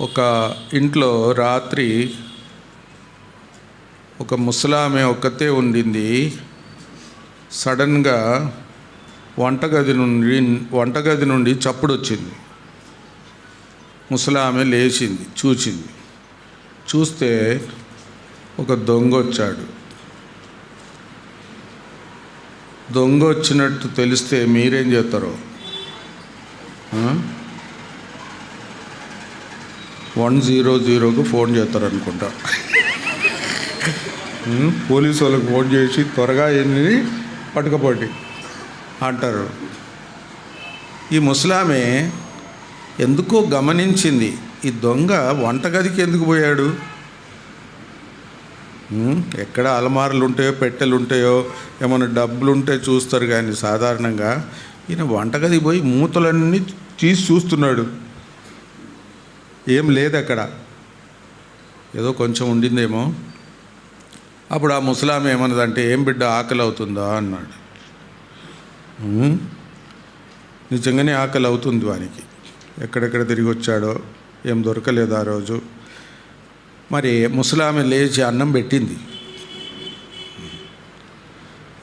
ఒక ఇంట్లో రాత్రి ఒక ముసలామె ఒక్కతే ఉండింది. సడన్గా వంటగది నుండి వంటగది నుండి చప్పుడు వచ్చింది ముసలామె లేచింది చూచింది. చూస్తే ఒక దొంగ వచ్చాడు దొంగ వచ్చినట్టు తెలిస్తే మీరేం చేస్తారో వన్ జీరో జీరోకు ఫోన్ చేస్తారు అనుకుంటా పోలీసు వాళ్ళకి ఫోన్ చేసి త్వరగా ఎన్ని పట్టుకపోటి అంటారు. ఈ ముసలామె ఎందుకో గమనించింది. ఈ దొంగ వంటగదికి ఎందుకు పోయాడు? ఎక్కడ అలమారులు ఉంటాయో పెట్టెలు ఉంటాయో ఏమైనా డబ్బులు ఉంటే చూస్తారు కానీ సాధారణంగా ఈయన వంటగది పోయి మూతలన్నీ తీసి చూస్తున్నాడు. ఏం లేదు అక్కడ. ఏదో కొంచెం ఉండిందేమో. అప్పుడు ఆ ముసలామె ఏమన్నదంటే ఏం బిడ్డ ఆకలి అవుతుందా అన్నాడు నిజంగానే ఆకలి అవుతుంది వానికి. ఎక్కడెక్కడ తిరిగి వచ్చాడో ఏం దొరకలేదు ఆ రోజు. మరి ముసలామె లేచి అన్నం పెట్టింది.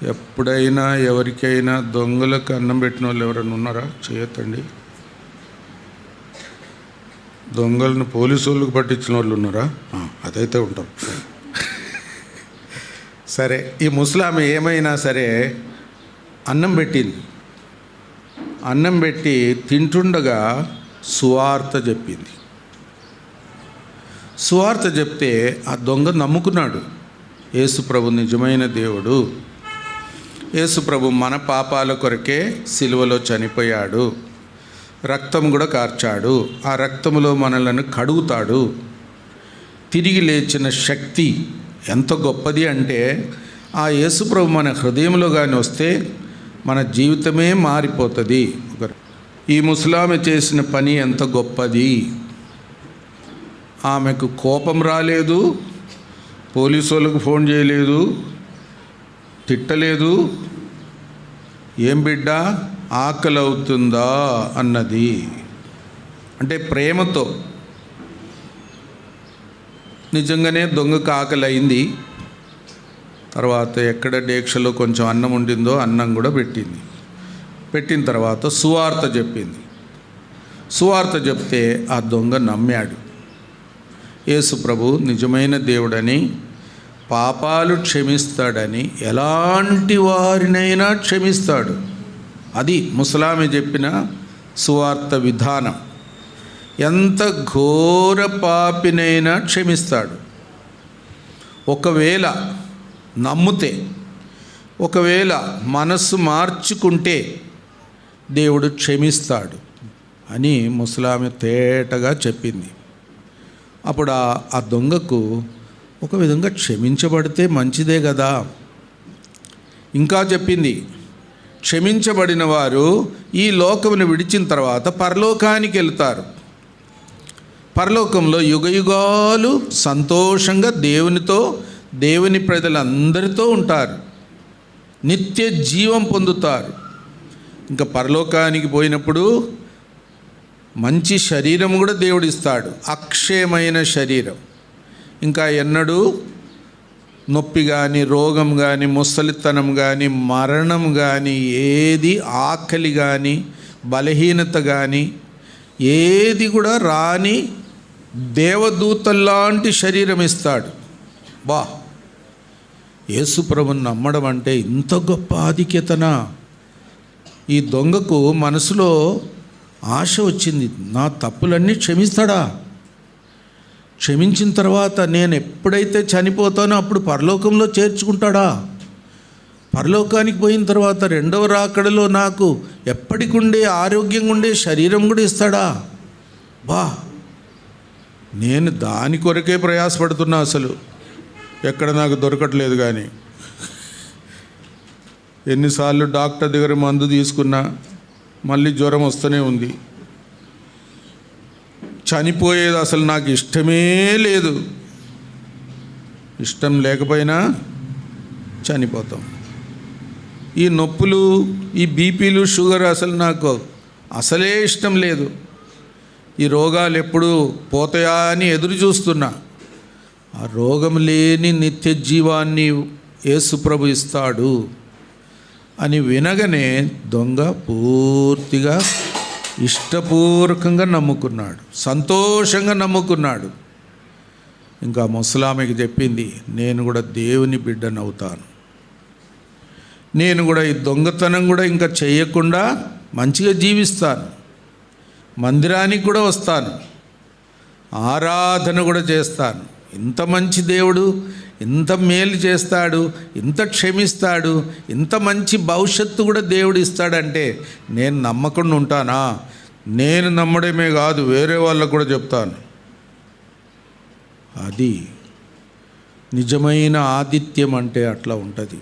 ఎప్పుడైనా ఎవరికైనా దొంగలకు అన్నం పెట్టిన వాళ్ళు ఎవరైనా ఉన్నారా? చేయొద్దండి. దొంగలను పోలీసు వాళ్ళకి పట్టించిన వాళ్ళు ఉన్నారా అదైతే ఉంటాం. సరే ఈ ముసలామె ఏమైనా సరే అన్నం పెట్టింది. అన్నం పెట్టి తింటుండగా సువార్త చెప్పింది. సువార్త చెప్తే ఆ దొంగ నమ్ముకున్నాడు. యేసుప్రభు నిజమైన దేవుడు. యేసుప్రభు మన పాపాల కొరకే సిలువలో చనిపోయాడు. రక్తం కూడా కార్చాడు. ఆ రక్తములో మనలను కడుగుతాడు. తిరిగి లేచిన శక్తి ఎంత గొప్పది అంటే ఆ యేసుప్రభు మన హృదయంలో కానీ వస్తే మన జీవితమే మారిపోతుంది. ఈ ముసలామె చేసిన పని ఎంత గొప్పది? ఆమెకు కోపం రాలేదు పోలీసు వాళ్ళకు ఫోన్ చేయలేదు తిట్టలేదు. ఏం బిడ్డ? ఆకలి అవుతుందా అన్నది. అంటే ప్రేమతో. నిజంగానే దొంగకు ఆకలి అయింది తర్వాత ఎక్కడ డేక్షలో కొంచెం అన్నం ఉండిందో అన్నం కూడా పెట్టింది. పెట్టిన తర్వాత సువార్త చెప్పింది. సువార్త చెప్తే ఆ దొంగ నమ్మాడు. యేసు ప్రభు నిజమైన దేవుడని పాపాలు క్షమిస్తాడని ఎలాంటి వారినైనా క్షమిస్తాడు. అది ముసలామె చెప్పిన సువార్త విధానం. ఎంత ఘోర పాపినైనా క్షమిస్తాడు. ఒకవేళ నమ్మితే ఒకవేళ మనస్సు మార్చుకుంటే దేవుడు క్షమిస్తాడు అని ముసలామె తేటగా చెప్పింది. అప్పుడు ఆ దొంగకు ఒక విధంగా క్షమించబడితే మంచిదే కదా. ఇంకా చెప్పింది క్షమించబడిన వారు ఈ లోకమును విడిచిన తర్వాత పరలోకానికి వెళ్తారు. పరలోకంలో యుగయుగాలు సంతోషంగా దేవునితో దేవుని ప్రజలందరితో ఉంటారు. నిత్య జీవం పొందుతారు. ఇంకా పరలోకానికి పోయినప్పుడు మంచి శరీరం కూడా దేవుడిస్తాడు. అక్షయమైన శరీరం. ఇంకా ఎన్నడూ నొప్పి కానీ రోగం కానీ ముసలితనం కానీ మరణం కానీ ఏది ఆకలి కానీ బలహీనత కానీ ఏది కూడా రాని దేవదూతల్లాంటి శరీరం ఇస్తాడు. బా యేసుప్రభుని నమ్మడం అంటే ఇంత గొప్ప ఆధిక్యతనా? ఈ దొంగకు మనసులో ఆశ వచ్చింది నా తప్పులన్నీ క్షమిస్తాడా? క్షమించిన తర్వాత నేను ఎప్పుడైతే చనిపోతానో అప్పుడు పరలోకంలో చేర్చుకుంటాడా? పరలోకానికి పోయిన తర్వాత రెండవ రాకడలో నాకు ఎప్పటికుండే ఆరోగ్యంగా ఉండే శరీరం కూడా ఇస్తాడా? బా! నేను దాని కొరకే ప్రయాసపడుతున్నా అసలు. ఎక్కడ నాకు దొరకట్లేదు కానీ ఎన్నిసార్లు డాక్టర్ దగ్గర మందు తీసుకున్నా మళ్ళీ జ్వరం వస్తూనే ఉంది. చనిపోయేది అసలు నాకు ఇష్టమే లేదు. ఇష్టం లేకపోయినా చనిపోతాం. ఈ నొప్పులు ఈ బీపీలు షుగర్ అసలు నాకు అసలే ఇష్టం లేదు. ఈ రోగాలు ఎప్పుడు పోతాయా అని ఎదురు చూస్తున్నా. ఆ రోగం లేని నిత్య జీవాన్ని యేసుప్రభు ఇస్తాడు అని వినగానే దొంగ పూర్తిగా ఇష్టపూర్వకంగా నమ్ముకున్నాడు సంతోషంగా నమ్ముకున్నాడు. ఇంకా ముసలామెకి చెప్పింది నేను కూడా దేవుని బిడ్డనవుతాను నేను కూడా ఈ దొంగతనం కూడా ఇంకా చేయకుండా మంచిగా జీవిస్తాను. మందిరానికి కూడా వస్తాను. ఆరాధన కూడా చేస్తాను. ఇంత మంచి దేవుడు ఇంత మేలు చేస్తాడు ఇంత క్షమిస్తాడు ఇంత మంచి భవిష్యత్తు కూడా దేవుడు ఇస్తాడంటే నేను నమ్మకుండా ఉంటానా? నేను నమ్మడమే కాదు వేరే వాళ్ళకు కూడా చెప్తాను. అది నిజమైన ఆదిత్యం అంటే అట్లా ఉంటుంది.